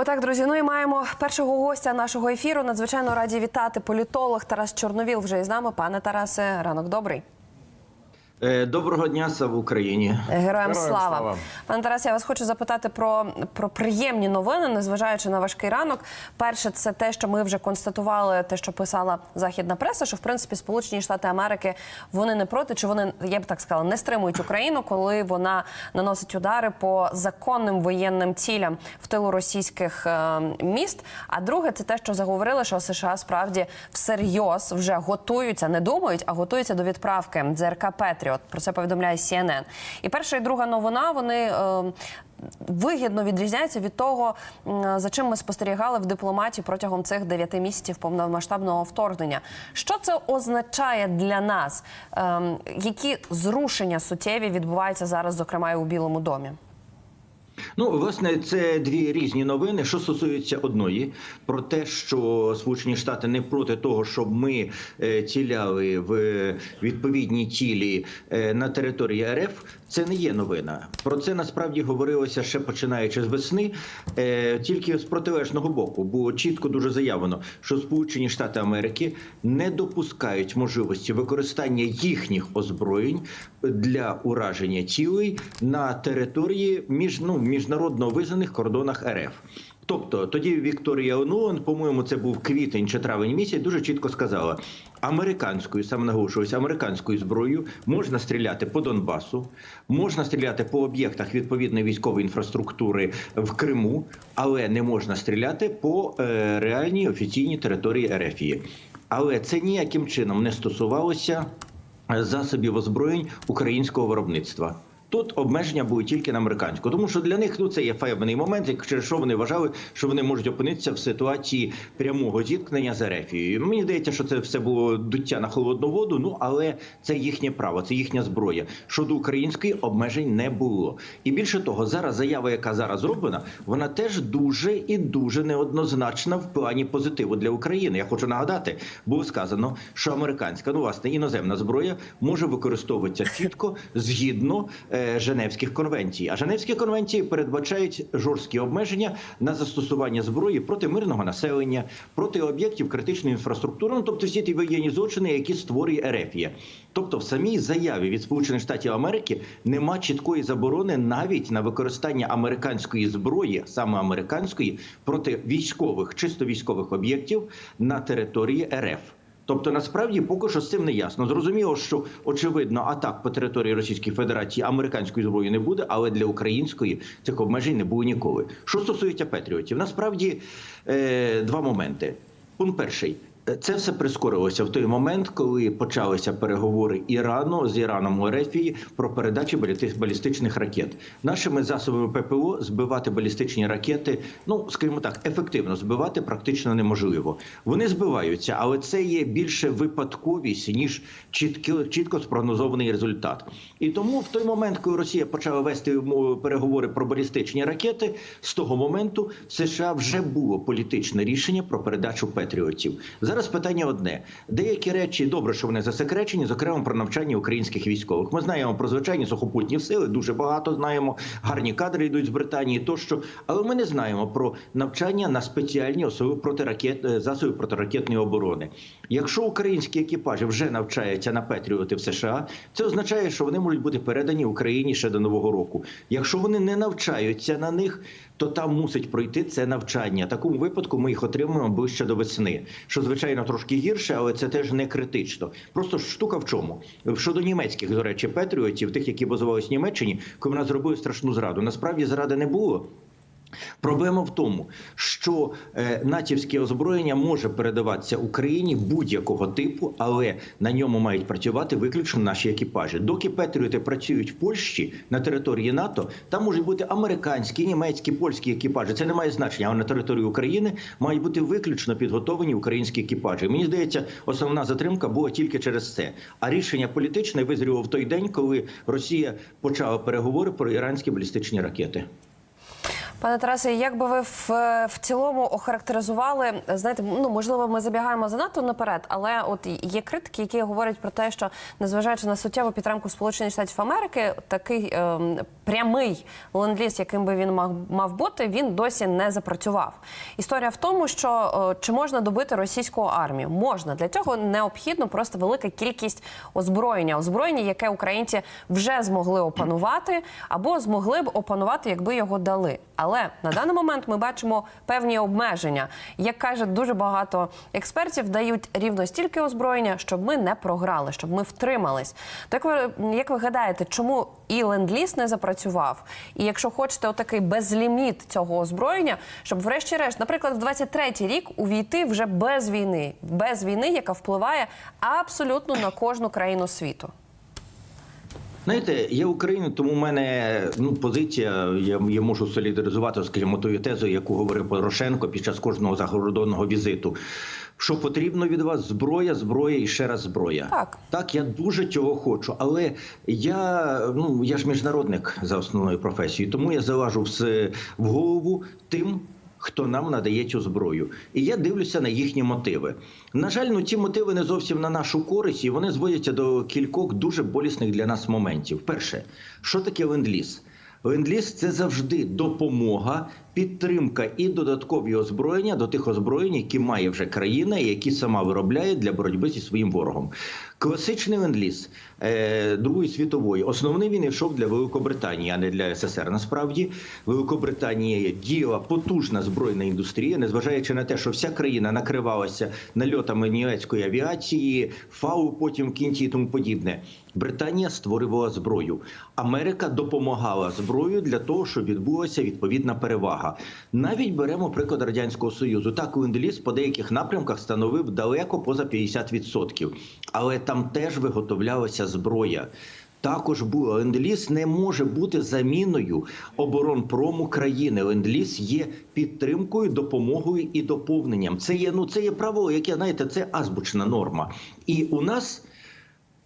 Отак, друзі, ну і маємо першого гостя нашого ефіру. Надзвичайно раді вітати політолог Тарас Чорновіл вже із нами. Пане Тарасе, ранок добрий. Е, Доброго дня, слава Україні. Героям, Героям слава. слава. Пане Тарасе, я вас хочу запитати про, про приємні новини, незважаючи на важкий ранок. Перше, це те, що ми вже констатували, те, що писала західна преса, що в принципі Сполучені Штати Америки вони не проти, чи вони я б так сказала, не стримують Україну, коли вона наносить удари по законним воєнним цілям в тилу російських е, міст. А друге, це те, що заговорили, що США справді всерйоз вже готуються, не думають, а готуються до відправки ЗРК Петріот. Про це повідомляє CNN. І перша і друга новина вони. Е, Вигідно відрізняються від того, за чим ми спостерігали в дипломатії протягом цих дев'яти місяців повномасштабного вторгнення. Що це означає для нас? Ем, які зрушення суттєві відбуваються зараз, зокрема і у Білому домі? Ну, власне, це дві різні новини. Що стосується одної, про те, що Сполучені Штати не проти того, щоб ми е, ціляли в відповідній тілі е, на території РФ. Це не є новина. Про це насправді говорилося ще починаючи з весни, е, тільки з протилежного боку. Було чітко дуже заявлено, що Сполучені Штати Америки не допускають можливості використання їхніх озброєнь для ураження цілей на території між ну міжнародно визнаних кордонах РФ. Тобто тоді Вікторія Онуан, по-моєму, це був квітень чи травень місяць, дуже чітко сказала: американською, саме наголошуюсь, американською зброєю можна стріляти по Донбасу, можна стріляти по об'єктах відповідної військової інфраструктури в Криму, але не можна стріляти по е, реальній офіційній території РФ. Але це ніяким чином не стосувалося засобів озброєнь українського виробництва. Тут обмеження будуть тільки на американську, тому що для них ну це є файбний момент, як через що вони вважали, що вони можуть опинитися в ситуації прямого зіткнення з Ерефією. Мені здається, що це все було дуття на холодну воду. Ну але це їхнє право, це їхня зброя. Щодо української обмежень не було. І більше того, зараз заява, яка зараз зроблена, вона теж дуже і дуже неоднозначна в плані позитиву для України. Я хочу нагадати, було сказано, що американська, ну власне, іноземна зброя може використовуватися чітко згідно. Женевських конвенцій. А Женевські конвенції передбачають жорсткі обмеження на застосування зброї проти мирного населення, проти об'єктів критичної інфраструктури, ну, тобто всі ті воєнні злочини, які створює Ерефія. Тобто, в самій заяві від Сполучених Штатів Америки нема чіткої заборони навіть на використання американської зброї, саме американської, проти військових, чисто військових об'єктів на території РФ. Тобто, насправді поки що з цим не ясно. Зрозуміло, що очевидно атак по території Російської Федерації американської зброї не буде, але для української цих обмежень не було ніколи. Що стосується Петріотів, насправді е, два моменти. Пункт перший. Це все прискорилося в той момент, коли почалися переговори Ірану з Іраном у Ерефії про передачу балісти- балістичних ракет. Нашими засобами ППО збивати балістичні ракети, ну скажімо так, ефективно збивати практично неможливо. Вони збиваються, але це є більше випадковість ніж чітко, чітко спрогнозований результат. І тому в той момент, коли Росія почала вести переговори про балістичні ракети, з того моменту в США вже було політичне рішення про передачу патріотів. Зараз питання одне: деякі речі добре, що вони засекречені, зокрема про навчання українських військових. Ми знаємо про звичайні сухопутні сили, дуже багато знаємо. Гарні кадри йдуть з Британії, тощо, але ми не знаємо про навчання на спеціальні особи протиракет е, засоби протиракетної оборони. Якщо українські екіпажі вже навчаються на Петріоти в США, це означає, що вони можуть бути передані Україні ще до нового року. Якщо вони не навчаються на них, то там мусить пройти це навчання. Такому випадку ми їх отримуємо ближче до весни, що звичайно трошки гірше, але це теж не критично. Просто штука в чому щодо німецьких до речі, петріотів, тих, які базувалися в Німеччині, коли вона зробили страшну зраду. Насправді зради не було. Проблема в тому, що е, натівське озброєння може передаватися Україні будь-якого типу, але на ньому мають працювати виключно наші екіпажі. Доки Петріоти працюють в Польщі на території НАТО, там можуть бути американські, німецькі, польські екіпажі. Це не має значення. А на території України мають бути виключно підготовлені українські екіпажі. Мені здається, основна затримка була тільки через це. А рішення політичне визріло в той день, коли Росія почала переговори про іранські балістичні ракети. Пане Тарасе, як би ви в, в цілому охарактеризували, знаєте, ну можливо, ми забігаємо занадто наперед, але от є критики, які говорять про те, що незважаючи на суттєву підтримку Сполучених Штатів Америки, такий ем, прямий ленд-ліз, яким би він мав, мав бути, він досі не запрацював. Історія в тому, що е, чи можна добити російську армію? Можна для цього необхідно просто велика кількість озброєння, озброєння, яке українці вже змогли опанувати або змогли б опанувати, якби його дали. Але на даний момент ми бачимо певні обмеження. Як каже дуже багато експертів, дають рівно стільки озброєння, щоб ми не програли, щоб ми втримались. Так ви як ви гадаєте, чому і ленд-ліз не запрацював? І якщо хочете отакий безліміт цього озброєння, щоб врешті-решт, наприклад, в 23-й рік увійти вже без війни, без війни, яка впливає абсолютно на кожну країну світу. Знаєте, я Україна, тому в мене ну позиція. Я, я можу солідаризувати, скажімо, тою тезою, яку говорив Порошенко під час кожного закордонного візиту. Що потрібно від вас зброя, зброя і ще раз зброя. Так. так, я дуже цього хочу, але я ну я ж міжнародник за основною професією, тому я залажу все в голову тим. Хто нам надає цю зброю, і я дивлюся на їхні мотиви. На жаль, ну ці мотиви не зовсім на нашу користь, і вони зводяться до кількох дуже болісних для нас моментів. Перше, що таке ленд-ліз? Ленд-ліз – це завжди допомога, підтримка і додаткові озброєння до тих озброєнь, які має вже країна, і які сама виробляє для боротьби зі своїм ворогом. Класичний ленд-ліз е, Другої світової основний він йшов для Великобританії, а не для СССР. Насправді Великобританія діяла потужна збройна індустрія, незважаючи на те, що вся країна накривалася нальотами німецької авіації, фау потім в кінці і тому подібне. Британія створювала зброю. Америка допомагала зброю для того, щоб відбулася відповідна перевага. Навіть беремо приклад радянського союзу. Так ленд-ліз по деяких напрямках становив далеко поза 50%. але там теж виготовлялася зброя. Також було ленд-ліз не може бути заміною оборонпрому країни. Ленд-ліз є підтримкою, допомогою і доповненням. Це є ну це є правило, яке знаєте, це азбучна норма. І у нас.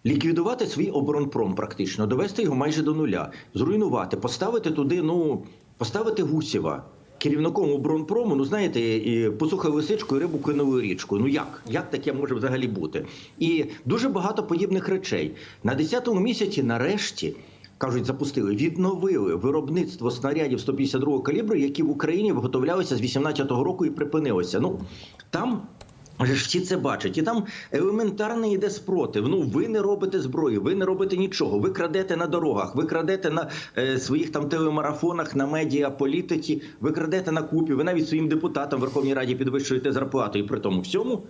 Ліквідувати свій оборонпром практично, довести його майже до нуля, зруйнувати, поставити туди, ну поставити Гусєва керівником оборонпрому. Ну знаєте, і лисичку і рибу кинули річку. Ну як? Як таке може взагалі бути? І дуже багато подібних речей на 10-му місяці, нарешті. Кажуть, запустили, відновили виробництво снарядів 152 калібру, які в Україні виготовлялися з 18-го року і припинилися. Ну там вже ж всі це бачать, і там елементарний йде спротив. Ну ви не робите зброю, ви не робите нічого. Ви крадете на дорогах, ви крадете на е, своїх там телемарафонах, на медіа, політиці, ви крадете на купі. Ви навіть своїм депутатам в Верховній Раді підвищуєте зарплату. І при тому всьому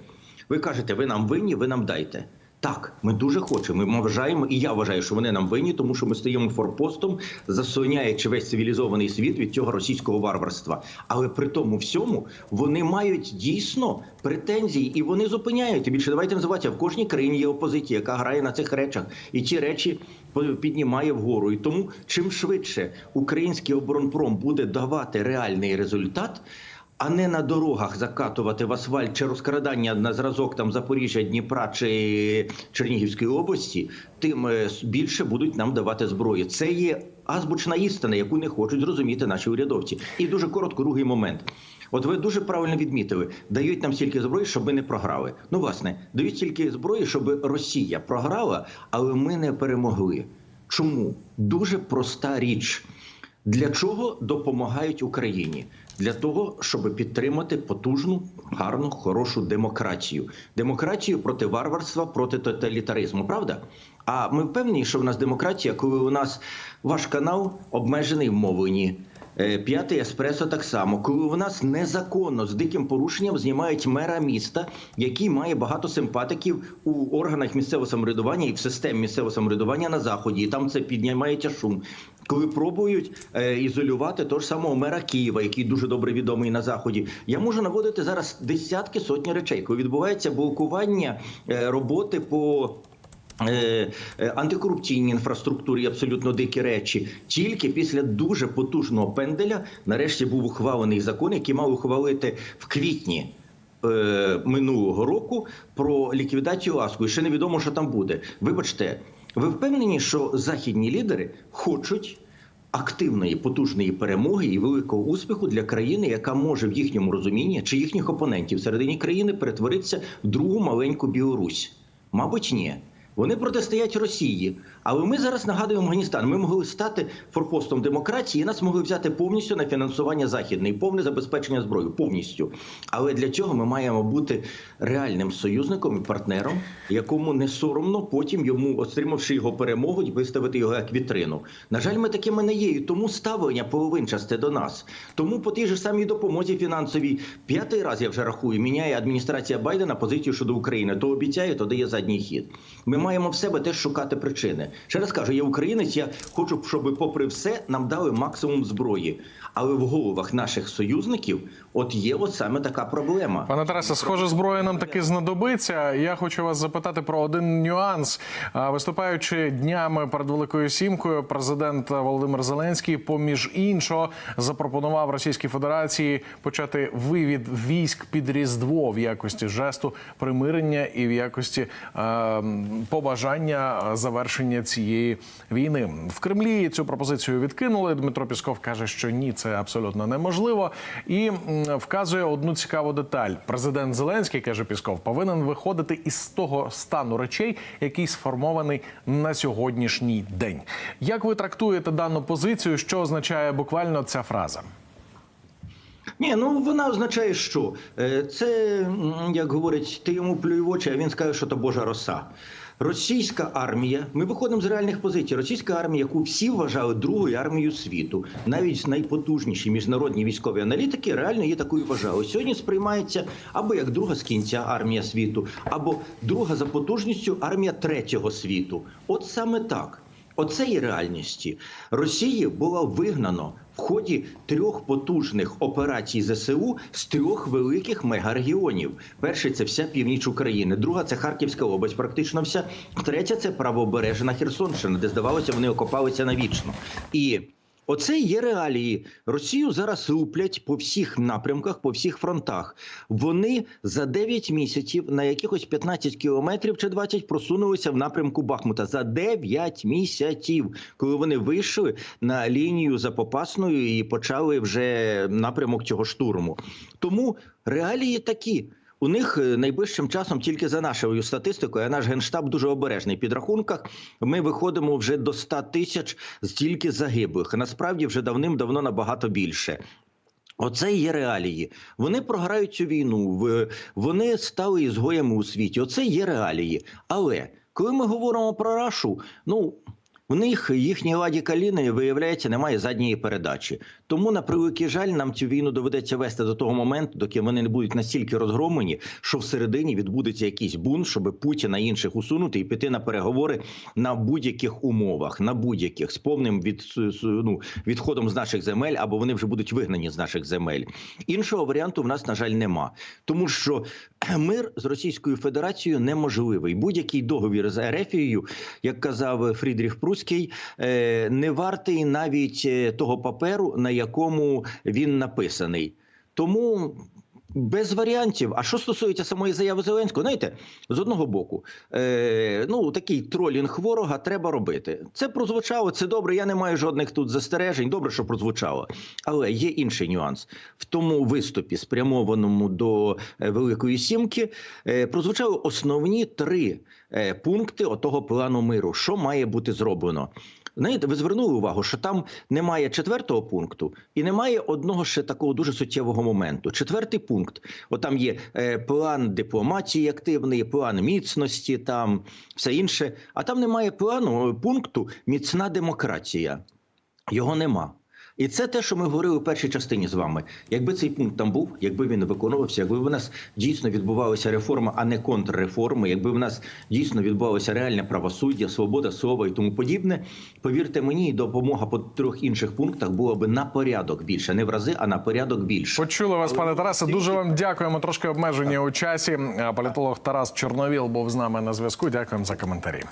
ви кажете, ви нам винні, ви нам дайте. Так, ми дуже хочемо. Ми вважаємо, і я вважаю, що вони нам винні, тому що ми стоїмо форпостом, засоняючи весь цивілізований світ від цього російського варварства. Але при тому всьому вони мають дійсно претензії і вони зупиняють. І більше давайте називати, в кожній країні є опозиція, яка грає на цих речах, і ці речі піднімає вгору. І тому чим швидше український оборонпром буде давати реальний результат а не на дорогах закатувати в асфальт чи розкрадання на зразок там Запоріжжя, Дніпра чи Чернігівської області, тим е, більше будуть нам давати зброю. Це є азбучна істина, яку не хочуть зрозуміти наші урядовці. І дуже коротко другий момент. От ви дуже правильно відмітили, дають нам стільки зброї, щоб ми не програли. Ну, власне, дають стільки зброї, щоб Росія програла, але ми не перемогли. Чому дуже проста річ. Для чого допомагають Україні? Для того, щоб підтримати потужну, гарну, хорошу демократію, демократію проти варварства, проти тоталітаризму. Правда? А ми впевнені, що в нас демократія, коли у нас ваш канал обмежений в мовленні. Е, П'ятий еспресо так само, коли у нас незаконно з диким порушенням знімають мера міста, який має багато симпатиків у органах місцевого самоврядування і в системі місцевого самоврядування на заході, і там це піднімається шум. Коли пробують е, ізолювати того ж самого мера Києва, який дуже добре відомий на заході, я можу наводити зараз десятки сотні речей, коли відбувається блокування е, роботи по. Е, е, Антикорупційній інфраструктурі абсолютно дикі речі. Тільки після дуже потужного пенделя нарешті був ухвалений закон, який мав ухвалити в квітні е, минулого року про ліквідацію АСКу. І ще невідомо, що там буде. Вибачте, ви впевнені, що західні лідери хочуть активної потужної перемоги і великого успіху для країни, яка може в їхньому розумінні чи їхніх опонентів всередині країни перетворитися в другу маленьку Білорусь. Мабуть, ні. Вони протистоять Росії, але ми зараз нагадуємо Афганістан. Ми могли стати форпостом демократії, нас могли взяти повністю на фінансування західне і повне забезпечення зброю. Повністю. Але для цього ми маємо бути реальним союзником і партнером, якому не соромно потім йому, отримавши його перемогу, виставити його як вітрину. На жаль, ми такими не є. І тому ставлення половинчасте до нас. Тому по тій же самій допомозі фінансовій п'ятий раз я вже рахую, міняє адміністрація Байдена позицію щодо України. То обіцяє, то дає задній хід. Ми маємо в себе теж шукати причини. Ще раз кажу, я українець. Я хочу, щоб, попри все, нам дали максимум зброї. Але в головах наших союзників от є от саме така проблема. Пане Тарасе, схоже, зброя нам таки знадобиться. Я хочу вас запитати про один нюанс. Виступаючи днями перед Великою Сімкою, президент Володимир Зеленський, поміж іншого, запропонував Російській Федерації почати вивід військ під Різдво в якості жесту примирення і в якості е, побажання завершення цієї війни. В Кремлі цю пропозицію відкинули. Дмитро Пісков каже, що ні, це абсолютно неможливо, і вказує одну цікаву деталь. Президент Зеленський каже Пісков, повинен виходити із того стану речей, який сформований на сьогоднішній день. Як ви трактуєте дану позицію? Що означає буквально ця фраза? Ні, ну вона означає, що Е, це як говорять, ти йому плюй в очі, а він скаже, що то Божа роса. Російська армія, ми виходимо з реальних позицій. Російська армія, яку всі вважали другою армією світу, навіть найпотужніші міжнародні військові аналітики реально її такою вважали. Сьогодні сприймається або як друга з кінця армія світу, або друга за потужністю армія третього світу. От саме так. Оце є реальності. Росії було вигнано в ході трьох потужних операцій ЗСУ з трьох великих мегарегіонів. Перший це вся північ України, друга це Харківська область, практично вся. Третя це правобережна Херсонщина, де здавалося, вони окопалися навічно. І Оце є реалії. Росію зараз луплять по всіх напрямках, по всіх фронтах. Вони за 9 місяців на якихось 15 кілометрів чи 20 просунулися в напрямку Бахмута. За 9 місяців, коли вони вийшли на лінію за Попасною і почали вже напрямок цього штурму. Тому реалії такі. У них е, найближчим часом тільки за нашою статистикою, а наш генштаб дуже обережний. Під рахунках ми виходимо вже до 100 тисяч стільки загиблих. Насправді вже давним-давно набагато більше. Оце і є реалії. Вони програють цю війну. Вони стали ізгоями у світі. Оце є реалії. Але коли ми говоримо про Рашу, ну. В них їхній ладі каліни, виявляється, немає задньої передачі. Тому, на превеликий жаль, нам цю війну доведеться вести до того моменту, доки вони не будуть настільки розгромлені, що всередині відбудеться якийсь бунт, щоб Путіна інших усунути і піти на переговори на будь-яких умовах, на будь-яких з повним від, ну, відходом з наших земель, або вони вже будуть вигнані з наших земель. Іншого варіанту в нас, на жаль, нема, тому що мир з Російською Федерацією неможливий. Будь-який договір з Ерефією, як казав Фрідріх Пруський, е, не вартий навіть е, того паперу, на якому він написаний. Тому. Без варіантів. А що стосується самої заяви Зеленського, знаєте, з одного боку, е, ну такий тролінг ворога треба робити. Це прозвучало, це добре. Я не маю жодних тут застережень. Добре, що прозвучало. Але є інший нюанс в тому виступі, спрямованому до е, Великої Сімки, е, прозвучали основні три е, пункти отого плану миру, що має бути зроблено. Знаєте, ви звернули увагу, що там немає четвертого пункту і немає одного ще такого дуже суттєвого моменту. Четвертий пункт: от там є е, план дипломатії активний, план міцності, там все інше. А там немає плану е, пункту міцна демократія. Його нема. І це те, що ми говорили в першій частині з вами. Якби цей пункт там був, якби він виконувався, якби в нас дійсно відбувалася реформа, а не контрреформи, якби в нас дійсно відбувалося реальне правосуддя, свобода слова і тому подібне, повірте мені, допомога по трьох інших пунктах була би на порядок більше, не в рази, а на порядок більше. Почули вас, пане Тарасе. Дуже вам дякуємо. Трошки обмежені у часі. Політолог Тарас Чорновіл був з нами на зв'язку. Дякуємо за коментарі.